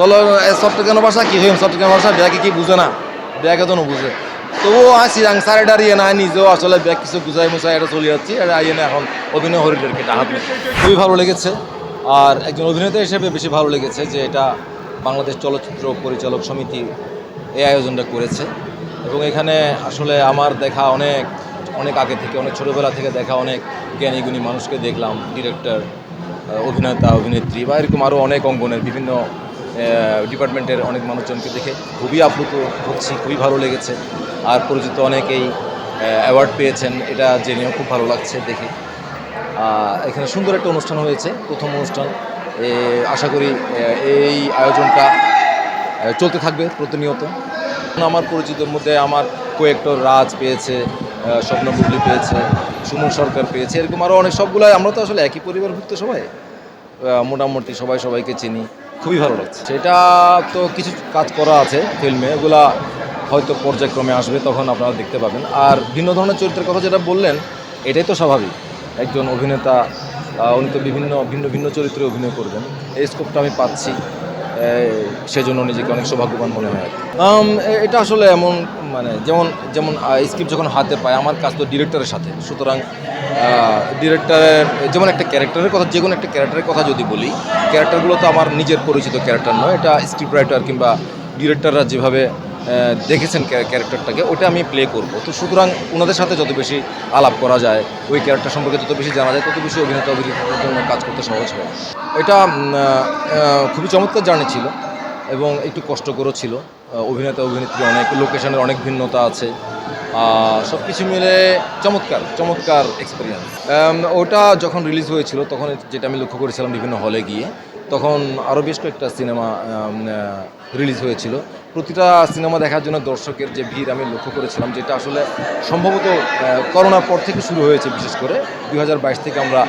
চলো চট্টগ্রাম ভাষা কি হইম? চট্টগ্রাম ভাষা ব্যাগে কি বুঝে না? ব্যাগে তো বুঝে তবুও আসি রাং সারে দাঁড়িয়ে না নিজেও আসলে ব্যাগ কিছু গুজাই মুছাই এটা চলে যাচ্ছি। আর আইয়ে না এখন অভিনয় হরিদেরকে হাত খুবই ভালো লেগেছে। আর একজন অভিনেতা হিসেবে বেশি ভালো লেগেছে যে এটা বাংলাদেশ চলচ্চিত্র পরিচালক সমিতি এই আয়োজনটা করেছে। এবং এখানে আসলে আমার দেখা অনেক অনেক আগে থেকে, অনেক ছোটোবেলা থেকে দেখা অনেক জ্ঞানী গুণী মানুষকে দেখলাম। ডিরেক্টর অভিনেতা, অভিনেত্রী বা এরকম আরও অনেক অঙ্গনের বিভিন্ন ডিপার্টমেন্টের অনেক মানুষজনকে দেখে খুবই আপ্লুত হচ্ছি, খুবই ভালো লেগেছে। আর পরিচিত অনেকেই অ্যাওয়ার্ড পেয়েছেন, এটা জেনেও খুব ভালো লাগছে দেখে। এখানে সুন্দর একটা অনুষ্ঠান হয়েছে, প্রথম অনুষ্ঠান। আশা করি এই আয়োজনটা চলতে থাকবে প্রতিনিয়ত। আমার পরিচিতর মধ্যে আমার কোয়েক্টর রাজ পেয়েছে স্বপ্ন বুবলি পেয়েছে, সুমন সরকার পেয়েছে, এরকম আরও অনেক, সবগুলাই আমরা তো আসলে একই পরিবারভুক্ত সবাই। মোটামুটি সবাই সবাইকে চিনি। খুবই ভালো লাগছে। সেটা তো কিছু কাজ করা আছে ফিল্মে, ওগুলা হয়তো পর্যায়ক্রমে আসবে, তখন আপনারা দেখতে পাবেন। আর ভিন্ন ধরনের চরিত্রের কথা যেটা বললেন, এটাই তো স্বাভাবিক। একজন অভিনেতা উনি তো বিভিন্ন, ভিন্ন ভিন্ন চরিত্রে অভিনয় করবেন। এই স্কোপটা আমি পাচ্ছি। সেজন্য নিজেকে অনেক সৌভাগ্যবান মনে হয় এটা আসলে এমন মানে যেমন যেমন স্ক্রিপ্ট যখন হাতে পায়, আমার কাজ তো ডিরেক্টরের সাথে। সুতরাং ডিরেক্টরের যেমন একটা ক্যারেক্টারের কথা যে কোনো একটা ক্যারেক্টারের কথা যদি বলি ক্যারেক্টারগুলো তো আমার নিজের পরিচিত ক্যারেক্টার নয়। এটা স্ক্রিপ্ট রাইটার কিংবা ডিরেক্টররা যেভাবে দেখেছেন ক্যারেক্টারটাকে ওটা আমি প্লে করব। তো সুতরাং ওনাদের সাথে যত বেশি আলাপ করা যায়, ওই ক্যারেক্টার সম্পর্কে যত বেশি জানা যায়, তত বেশি অভিনেতা অভিনেতার জন্য কাজ করতে সহজ হয়। এটা খুবই চমৎকার জার্নি ছিল এবং একটু কষ্টকরও ছিল। অভিনেতা অভিনেত্রী অনেক লোকেশনের অনেক ভিন্নতা আছে। সব কিছু মিলে চমৎকার চমৎকার এক্সপিরিয়েন্স ওটা যখন রিলিজ হয়েছিল, তখন যেটা আমি লক্ষ্য করেছিলাম বিভিন্ন হলে গিয়ে, তখন আরও বেশ কয়েকটা সিনেমা রিলিজ হয়েছিল। প্রতিটা সিনেমা দেখার জন্য দর্শকের যে ভিড় আমি লক্ষ্য করেছিলাম, যেটা আসলে সম্ভবত করোনার পর থেকে শুরু হয়েছে, বিশেষ করে দু হাজার বাইশ থেকে আমরা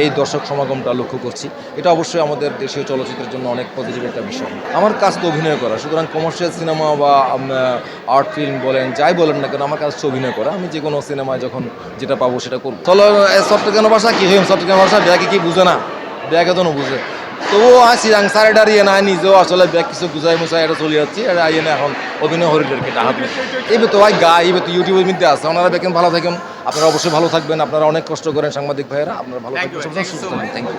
এই দর্শক সমাগমটা লক্ষ্য করছি। এটা অবশ্যই আমাদের দেশীয় চলচ্চিত্রের জন্য অনেক পজিটিভ একটা বিষয়। আমার কাজ তো অভিনয় করা, সুতরাং কমার্শিয়াল সিনেমা বা আর্ট ফিল্ম বলেন, যাই বলেন না কেন, আমার কাজ হচ্ছে অভিনয় করা। আমি যে কোনো সিনেমায় যখন যেটা পাবো সেটা করব। চলো চট্টগ্রাম ভাষা কি হইম চট্টগ্রাম ভাষা ব্যাগে কি বুঝে না? ব্যাগে তো বুঝে তবুও আসি রাং সারে দাঁড়িয়ে না নিজেও আসলে ব্যাগ কিছু গুজাই মুছাই এটা চলে যাচ্ছি। আর আইয়ে এখন অভিনয় হরিদেরকে হাত এইবে তো ভাই গা এই তো ইউটিউবের মধ্যে আছে। ওনারা দেখেন, ভালো থাকেন। আপনারা অবশ্যই ভালো থাকবেন। আপনারা অনেক কষ্ট করেন সাংবাদিক ভাইয়েরা। আপনারা ভালো থাকবেন। সুস্থ থ্যাংক ইউ